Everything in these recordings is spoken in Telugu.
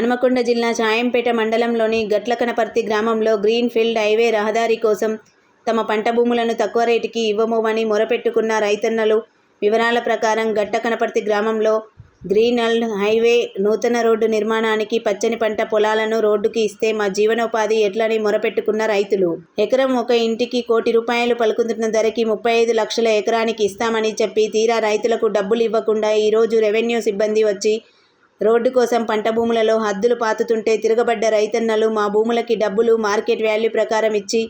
హనుమకొండ జిల్లా చాయంపేట మండలంలోని గట్లకనపర్తి గ్రామంలో గ్రీన్ ఫీల్డ్ హైవే రహదారి కోసం తమ పంట భూములను తక్కువ రేటుకి ఇవ్వమోమని మొరపెట్టుకున్న రైతన్నలు వివరాల ప్రకారం గట్టకనపర్తి గ్రామంలో గ్రీన్ అల్డ్ హైవే నూతన రోడ్డు నిర్మాణానికి పచ్చని పంట పొలాలను రోడ్డుకి ఇస్తే మా జీవనోపాధి ఎట్లని మొరపెట్టుకున్న రైతులు. ఎకరం ఒక ఇంటికి కోటి రూపాయలు పలుకుతున్న ధరకి ముప్పై ఐదు లక్షల ఎకరానికి ఇస్తామని చెప్పి తీరా రైతులకు డబ్బులు ఇవ్వకుండా ఈరోజు రెవెన్యూ సిబ్బంది వచ్చి రోడ్డు కోసం పంట భూములలో హద్దులు పాతుతుంటే తిరగబడ్డ రైతన్నలు మా భూములకి డబ్బులు మార్కెట్ వాల్యూ ప్రకారం ఇచ్చి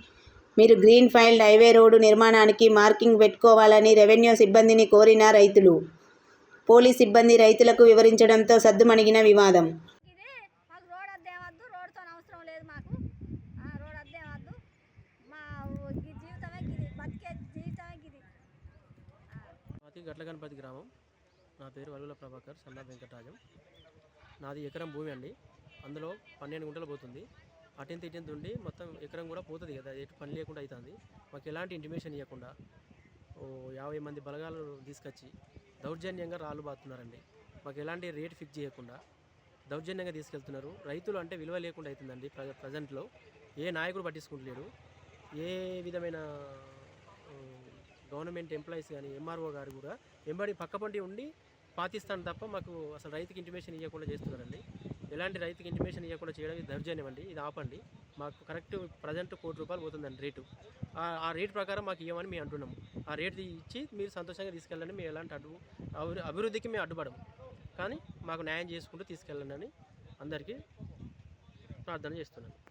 మీరు గ్రీన్ ఫైల్డ్ హైవే రోడ్డు నిర్మాణానికి మార్కింగ్ పెట్టుకోవాలని రెవెన్యూ సిబ్బందిని కోరిన రైతులు. పోలీస్ సిబ్బంది రైతులకు వివరించడంతో సద్దుమణిగిన వివాదం. గట్ల గణపతి గ్రామం. నా పేరు వలుల ప్రభాకర్ సన్నా వెంకటరాజం. నాది ఎకరం భూమి అండి. అందులో పన్నెండు గుంటలు పోతుంది. అటెంత్ ఇటెంత్ ఉండి మొత్తం ఎకరం కూడా పోతుంది కదా ఎటు పని లేకుండా అవుతుంది మాకు ఎలాంటి ఇంటిమేషన్ ఇవ్వకుండా ఓ యాభై మంది బలగాలు తీసుకొచ్చి దౌర్జన్యంగా రాళ్ళు బాతున్నారండి. మాకు ఎలాంటి రేట్ ఫిక్స్ చేయకుండా దౌర్జన్యంగా తీసుకెళ్తున్నారు. రైతులు అంటే విలువ లేకుండా అవుతుందండి ప్ర ప్రజెంట్లో. ఏ నాయకుడు పట్టించుకుంటలేడు. ఏ విధమైన గవర్నమెంట్ ఎంప్లాయీస్ కానీ ఎంఆర్ఓ గారు కూడా ఎంబడి పక్కపంటి ఉండి పాతిస్తాను తప్ప మాకు అసలు రైతుకి ఇంటిమేషన్ ఇవ్వకుండా చేస్తున్నారండి. ఎలాంటి రైతుకి ఇంటిమేషన్ ఇవ్వకుండా చేయడం ఇది దౌర్జన్యం అండి. ఇది ఆపండి. మాకు కరెక్ట్ ప్రజెంట్ కోటి రూపాయలు పోతుందండి రేటు. ఆ- రేట్ ప్రకారం మాకు ఇవ్వమని మేము అంటున్నాము. ఆ రేట్ ఇచ్చి మీరు సంతోషంగా తీసుకెళ్ళండి. మేము ఎలాంటి అడ్డు అభివృ- అభివృద్ధికి మేము అడ్డుపడము. కానీ మాకు న్యాయం చేసుకుంటూ తీసుకెళ్ళండి అని అందరికీ ప్రార్థన చేస్తున్నాను.